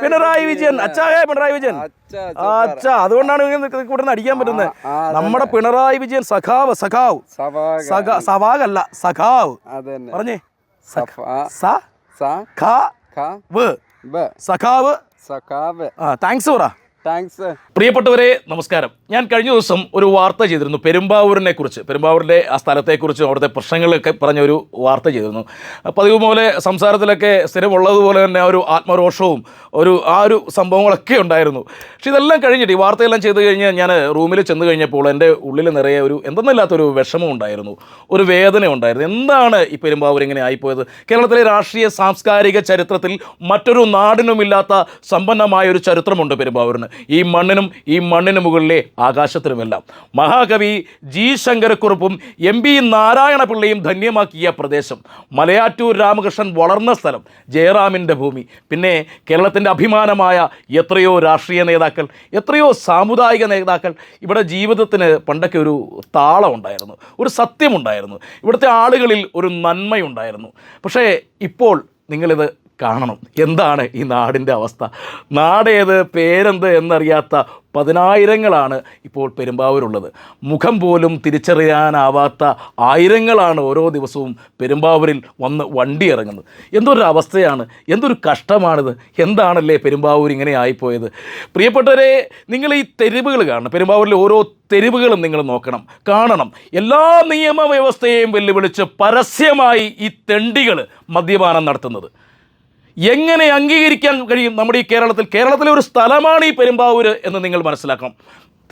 പിണറായി വിജയൻ. അച്ചായ പിണറായി വിജയൻ. അച്ഛാ, അതുകൊണ്ടാണ് ഇവിടെ അടിക്കാൻ പറ്റുന്നത്. നമ്മുടെ പിണറായി വിജയൻ സഖാവ് സഖാവ്. സവാഗ് അല്ല സഖാവ്. പറഞ്ഞേ. സഖാവ്. സഖാവ്. താങ്ക്സ് പറ. താങ്ക്സ് പ്രിയപ്പെട്ടവരെ നമസ്കാരം. ഞാൻ കഴിഞ്ഞ ദിവസം ഒരു വാർത്ത ചെയ്തിരുന്നു പെരുമ്പാവൂരിനെ കുറിച്ച് പെരുമ്പാവൂരിന്റെ ആ സ്ഥലത്തെക്കുറിച്ചും അവിടുത്തെ പ്രശ്നങ്ങളൊക്കെ പറഞ്ഞൊരു വാർത്ത ചെയ്തിരുന്നു. പതിവ് പോലെ സംസാരത്തിലൊക്കെ സ്ഥിരമുള്ളതുപോലെ തന്നെ ആ ഒരു ആത്മരോഷവും ഒരു ആ ഒരു സംഭവങ്ങളൊക്കെ ഉണ്ടായിരുന്നു. പക്ഷെ ഇതെല്ലാം കഴിഞ്ഞിട്ട് ഈ വാർത്തയെല്ലാം ചെയ്ത് കഴിഞ്ഞ് ഞാൻ റൂമിൽ ചെന്ന് കഴിഞ്ഞപ്പോൾ എന്റെ ഉള്ളിൽ നിറയെ ഒരു എന്തെന്നില്ലാത്തൊരു വിഷമം ഉണ്ടായിരുന്നു ഒരു വേദന ഉണ്ടായിരുന്നു. എന്താണ് ഈ പെരുമ്പാവൂർ ഇങ്ങനെ ആയിപ്പോയത്? കേരളത്തിലെ രാഷ്ട്രീയ സാംസ്കാരിക ചരിത്രത്തിൽ മറ്റൊരു നാടിനുമില്ലാത്ത സമ്പന്നമായ ഒരു ചരിത്രമുണ്ട് പെരുമ്പാവൂരിന്. ഈ മണ്ണിനും ഈ മണ്ണിന് മുകളിലെ ആകാശത്തിനുമെല്ലാം മഹാകവി ജി ശങ്കരക്കുറുപ്പും എം പി നാരായണപിള്ളയും ധന്യമാക്കിയ പ്രദേശം. മലയാറ്റൂർ രാമകൃഷ്ണൻ വളർന്ന സ്ഥലം ജയറാമിന്റെ ഭൂമി. പിന്നെ കേരളത്തിന്റെ അഭിമാനമായ എത്രയോ രാഷ്ട്രീയ നേതാക്കൾ എത്രയോ സാമുദായിക നേതാക്കൾ ഇവിടെ ജീവിതത്തിന് പണ്ടൊക്കെ ഒരു താളമുണ്ടായിരുന്നു ഒരു സത്യമുണ്ടായിരുന്നു. ഇവിടുത്തെ ആളുകളിൽ ഒരു നന്മയുണ്ടായിരുന്നു. പക്ഷേ ഇപ്പോൾ നിങ്ങളിത് കാണണം. എന്താണ് ഈ നാടിന്റെ അവസ്ഥ? നാടേത് പേരെന്ത് എന്നറിയാത്ത പതിനായിരങ്ങളാണ് ഇപ്പോൾ പെരുമ്പാവൂരുള്ളത്. മുഖം പോലും തിരിച്ചറിയാനാവാത്ത ആയിരങ്ങളാണ് ഓരോ ദിവസവും പെരുമ്പാവൂരിൽ വന്ന് വണ്ടി ഇറങ്ങുന്നത് എന്തൊരു അവസ്ഥയാണ് എന്തൊരു കഷ്ടമാണിത്. എന്താണല്ലേ പെരുമ്പാവൂർ ഇങ്ങനെ ആയിപ്പോയത്? പ്രിയപ്പെട്ടവരെ നിങ്ങൾ ഈ തെരുവുകൾ കാണണം. പെരുമ്പാവൂരിലെ ഓരോ തെരുവുകളും നിങ്ങൾ നോക്കണം. കാണണം. എല്ലാ നിയമവ്യവസ്ഥയെയും വെല്ലുവിളിച്ച് പരസ്യമായി ഈ തെണ്ടികൾ മദ്യപാനം നടത്തുന്നത്. എങ്ങനെ അംഗീകരിക്കാൻ കഴിയും നമ്മുടെ ഈ കേരളത്തിൽ? കേരളത്തിലെ ഒരു സ്ഥലമാണ് ഈ പെരുമ്പാവൂര് എന്ന് നിങ്ങൾ മനസ്സിലാക്കണം.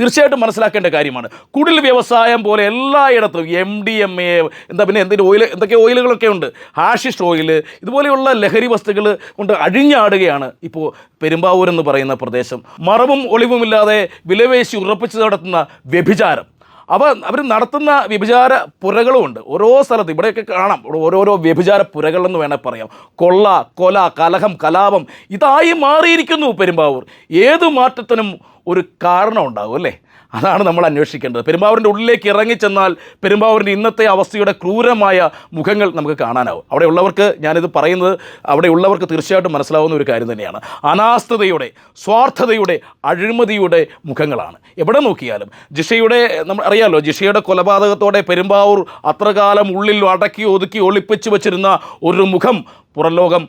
തീർച്ചയായിട്ടും മനസ്സിലാക്കേണ്ട കാര്യമാണ്. കുടിൽ വ്യവസായം പോലെ എല്ലായിടത്തും എം ഡി എം എ എന്താ പിന്നെ എന്തെങ്കിലും ഓയിൽ എന്തൊക്കെ ഓയിലുകളൊക്കെ ഉണ്ട്? ഹാഷിഷ് ഓയിൽ ഇതുപോലെയുള്ള ലഹരി വസ്തുക്കൾ കൊണ്ട് അഴിഞ്ഞാടുകയാണ് ഇപ്പോൾ പെരുമ്പാവൂർ എന്ന് പറയുന്ന പ്രദേശം. മറവും ഒളിവുമില്ലാതെ വിലവേശി ഉറപ്പിച്ച് നടത്തുന്ന വ്യഭിചാരം. അവ അവർ നടത്തുന്ന വ്യഭിചാര പുരകളുമുണ്ട്. ഓരോ സ്ഥലത്ത് ഇവിടെയൊക്കെ കാണാം. ഓരോരോ വ്യഭിചാര പുരകളെന്ന് വേണേൽ പറയാം. കൊള്ള കൊല കലഹം കലാപം ഇതായി മാറിയിരിക്കുന്നു പെരുമ്പാവൂർ. ഏത് മാറ്റത്തിനും ഒരു കാരണം ഉണ്ടാകും അല്ലേ? അതാണ് നമ്മൾ അന്വേഷിക്കേണ്ടത്. പെരുമ്പാവൂരിന്റെ ഉള്ളിലേക്ക് ഇറങ്ങിച്ചെന്നാൽ പെരുമ്പാവൂരിന്റെ ഇന്നത്തെ അവസ്ഥയുടെ ക്രൂരമായ മുഖങ്ങൾ നമുക്ക് കാണാനാവും. അവിടെയുള്ളവർക്ക് ഞാനിത് പറയുന്നത് അവിടെയുള്ളവർക്ക് തീർച്ചയായിട്ടും മനസ്സിലാവുന്ന ഒരു കാര്യം തന്നെയാണ്. അനാസ്ഥതയുടെ സ്വാർത്ഥതയുടെ അഴിമതിയുടെ മുഖങ്ങളാണ്. എവിടെ നോക്കിയാലും ജിഷയുടെ നമ്മൾ അറിയാമല്ലോ ജിഷയുടെ കൊലപാതകത്തോടെ പെരുമ്പാവൂർ അത്രകാലം ഉള്ളിൽ അടക്കി ഒതുക്കി ഒളിപ്പിച്ച് വച്ചിരുന്ന ഒരു മുഖം പുറംലോകം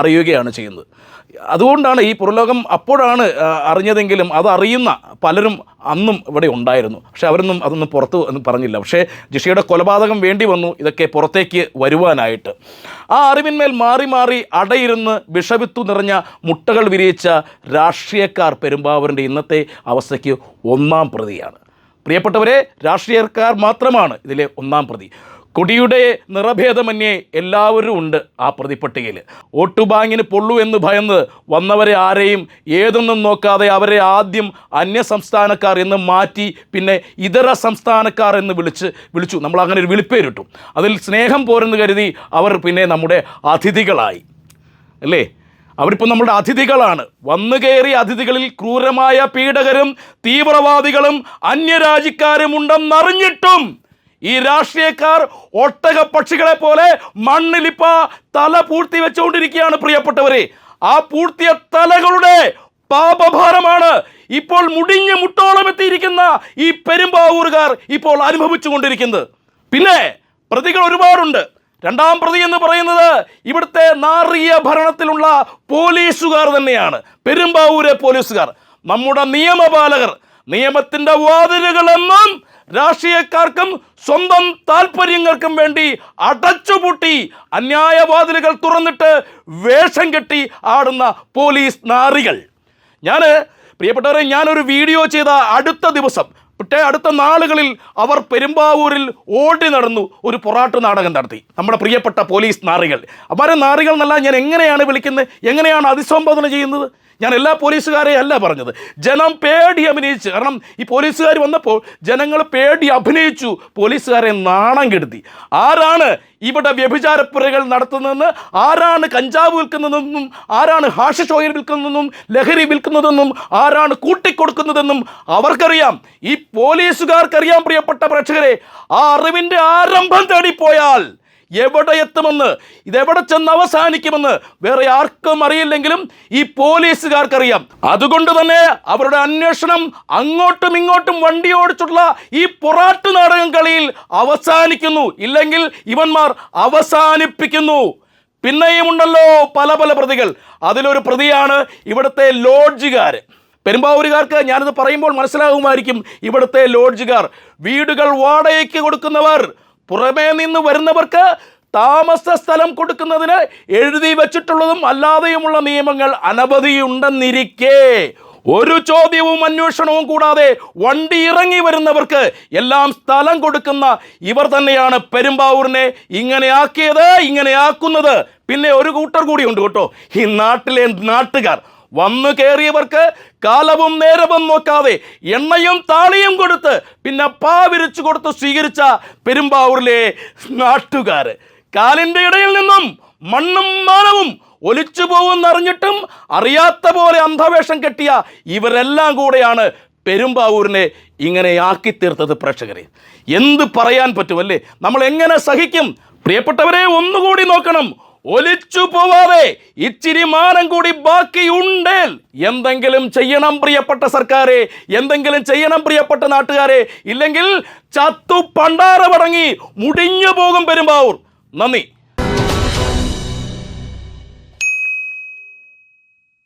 അറിയുകയാണ് ചെയ്യുന്നത്. അതുകൊണ്ടാണ് ഈ പുറലോകം അപ്പോഴാണ് അറിഞ്ഞതെങ്കിലും അത് അറിയുന്ന പലരും അന്നും ഇവിടെ ഉണ്ടായിരുന്നു. പക്ഷേ അവരൊന്നും അതൊന്നും പുറത്ത് പറഞ്ഞില്ല. പക്ഷേ ജിഷയുടെ കൊലപാതകം വേണ്ടി വന്നു ഇതൊക്കെ പുറത്തേക്ക് വരുവാനായിട്ട്. ആ അറിവിന്മേൽ മാറി മാറി അടയിരുന്ന് വിഷവിത്തു നിറഞ്ഞ മുട്ടകൾ വിരിയിച്ച രാഷ്ട്രീയക്കാർ പെരുമ്പാവൂരിന്റെ ഇന്നത്തെ അവസ്ഥയ്ക്ക് ഒന്നാം പ്രതിയാണ്. പ്രിയപ്പെട്ടവരെ രാഷ്ട്രീയക്കാർ മാത്രമാണ് ഇതിലെ ഒന്നാം പ്രതി. കൊടിയുടെ നിറഭേദമന്യേ എല്ലാവരും ഉണ്ട് ആ പ്രതിപ്പട്ടികയിൽ. ഓട്ടുബാങ്ങിന് പൊള്ളു എന്ന് ഭയന്ന് വന്നവരെ ആരെയും ഏതൊന്നും നോക്കാതെ അവരെ ആദ്യം അന്യ സംസ്ഥാനക്കാർ എന്ന് മാറ്റി പിന്നെ ഇതര സംസ്ഥാനക്കാർ എന്ന് വിളിച്ച് വിളിച്ചു. നമ്മൾ അങ്ങനെ ഒരു വിളിപ്പേരിട്ടു. അതിൽ സ്നേഹം പോരെന്ന് കരുതി അവർ പിന്നെ നമ്മുടെ അതിഥികളായി. അല്ലേ? അവരിപ്പോൾ നമ്മുടെ അതിഥികളാണ്. വന്നു കയറിയ അതിഥികളിൽ ക്രൂരമായ പീഡകരും തീവ്രവാദികളും അന്യരാജ്യക്കാരും ഉണ്ടെന്നറിഞ്ഞിട്ടും ഈ രാഷ്ട്രീയക്കാർ ഒട്ടക പക്ഷികളെ പോലെ മണ്ണിലിപ്പ തല പൂഴ്ത്തി വെച്ചുകൊണ്ടിരിക്കുകയാണ് പ്രിയപ്പെട്ടവരെ. ആ പൂഴ്ത്തിയ തലകളുടെ പാപഭാരമാണ് ഇപ്പോൾ മുടിഞ്ഞ് മുട്ടോളം എത്തിയിരിക്കുന്ന ഈ പെരുമ്പാവൂറുകാർ ഇപ്പോൾ അനുഭവിച്ചു കൊണ്ടിരിക്കുന്നത്. പിന്നെ പ്രതികൾ ഒരുപാടുണ്ട്. രണ്ടാം പ്രതി എന്ന് പറയുന്നത് ഇവിടുത്തെ നാറിയ ഭരണത്തിലുള്ള പോലീസുകാർ തന്നെയാണ്. പെരുമ്പാവൂരെ പോലീസുകാർ. നമ്മുടെ നിയമപാലകർ. നിയമത്തിന്റെ വാതിലുകളെന്നും രാഷ്ട്രീയക്കാർക്കും സ്വന്തം താല്പര്യങ്ങൾക്കും വേണ്ടി അടച്ചുപൂട്ടി അന്യായവാതിലുകൾ തുറന്നിട്ട് വേഷം കെട്ടി ആടുന്ന പോലീസ് നാറികൾ. ഞാൻ പ്രിയപ്പെട്ടവരെ ഞാനൊരു വീഡിയോ ചെയ്ത അടുത്ത ദിവസം പക്ഷേ അടുത്ത നാളുകളിൽ അവർ പെരുമ്പാവൂരിൽ ഓടി നടന്നു ഒരു പൊറാട്ട് നാടകം നടത്തി. നമ്മുടെ പ്രിയപ്പെട്ട പോലീസ് നാറികൾ. അവരെ നാറികൾ എന്നല്ല ഞാൻ എങ്ങനെയാണ് വിളിക്കുന്നത്? എങ്ങനെയാണ് അതിസംബോധന ചെയ്യുന്നത്? ഞാൻ എല്ലാ പോലീസുകാരെയും അല്ല പറഞ്ഞത്. ജനം പേടി അഭിനയിച്ചു. കാരണം ഈ പോലീസുകാർ വന്നപ്പോൾ ജനങ്ങൾ പേടി അഭിനയിച്ചു. പോലീസുകാരെ നാണം കെടുത്തി. ആരാണ് ഇവിടെ വ്യഭിചാരപ്പുരകൾ നടത്തുന്നതെന്ന്? ആരാണ് കഞ്ചാവ് വിൽക്കുന്നതെന്നും? ആരാണ് ഹാഷ് ഓയിൽ വിൽക്കുന്നതെന്നും? ലഹരി വിൽക്കുന്നതെന്നും? ആരാണ് കൂട്ടിക്കൊടുക്കുന്നതെന്നും? അവർക്കറിയാം. ഈ പോലീസുകാർക്കറിയാം പ്രിയപ്പെട്ട പ്രേക്ഷകരെ. ആ അറിവിന്റെ ആരംഭം തേടിപ്പോയാൽ എവിടെ എത്തുമെന്ന് ഇതെവിടെ ചെന്ന് അവസാനിക്കുമെന്ന് വേറെ ആർക്കും അറിയില്ലെങ്കിലും ഈ പോലീസുകാർക്കറിയാം. അതുകൊണ്ട് തന്നെ അവരുടെ അന്വേഷണം അങ്ങോട്ടും ഇങ്ങോട്ടും വണ്ടി ഓടിച്ചുള്ള ഈ പൊറാട്ട് നാടകം കളിയിൽ അവസാനിക്കുന്നു. ഇല്ലെങ്കിൽ ഇവന്മാർ അവസാനിപ്പിക്കുന്നു. പിന്നെയും ഉണ്ടല്ലോ പല പല പ്രതികൾ. അതിലൊരു പ്രതിയാണ് ഇവിടുത്തെ ലോഡ്ജുകാർ പെരുമ്പാവൂരുകാർക്ക് ഞാനിത് പറയുമ്പോൾ മനസ്സിലാകുമായിരിക്കും ഇവിടുത്തെ ലോഡ്ജുകാർ. വീടുകൾ വാടകയ്ക്ക് കൊടുക്കുന്നവർ. പുറമേ നിന്ന് വരുന്നവർക്ക് താമസ സ്ഥലം കൊടുക്കുന്നതിന് എഴുതി വച്ചിട്ടുള്ളതും അല്ലാതെയുമുള്ള നിയമങ്ങൾ അനവധിയുണ്ടെന്നിരിക്കെ. ഒരു ചോദ്യവും അന്വേഷണവും കൂടാതെ വണ്ടി ഇറങ്ങി വരുന്നവർക്ക് എല്ലാം സ്ഥലം കൊടുക്കുന്ന ഇവർ തന്നെയാണ് പെരുമ്പാവൂരിനെ ഇങ്ങനെ ആക്കിയത് ഇങ്ങനെ ആക്കുന്നത്. പിന്നെ ഒരു കൂട്ടർ കൂടിയുണ്ട് കേട്ടോ. ഈ നാട്ടിലെ നാട്ടുകാർ വന്നു കയറിയവർക്ക് കാലവും നേരവും നോക്കാതെ എണ്ണയും താളിയും കൊടുത്ത് പിന്നെ പാ വിരിച്ചു കൊടുത്ത് സ്വീകരിച്ച പെരുമ്പാവൂരിലെ നാട്ടുകാർ. കാലിന്റെ ഇടയിൽ നിന്നും മണ്ണും മാനവും ഒലിച്ചു പോകുന്നറിഞ്ഞിട്ടും അറിയാത്ത പോലെ അന്ധവേഷം കെട്ടിയ ഇവരെല്ലാം കൂടെയാണ് പെരുമ്പാവൂരിനെ ഇങ്ങനെ ആക്കി തീർത്തത് പ്രേക്ഷകരെ. എന്ത് പറയാൻ പറ്റുമല്ലേ നമ്മൾ എങ്ങനെ സഹിക്കും? പ്രിയപ്പെട്ടവരെ ഒന്നുകൂടി നോക്കണം. ഒലിച്ചു പോവാതെ ഇച്ചിരി മാനം കൂടി ബാക്കിയുണ്ടേൽ എന്തെങ്കിലും ചെയ്യണം പ്രിയപ്പെട്ട സർക്കാരെ. എന്തെങ്കിലും ചെയ്യണം പ്രിയപ്പെട്ട നാട്ടുകാരെ. ഇല്ലെങ്കിൽ ചത്തു പണ്ടാറ പടങ്ങി മുടിഞ്ഞു പോകും പെരുമ്പാവൂർ. നന്ദി.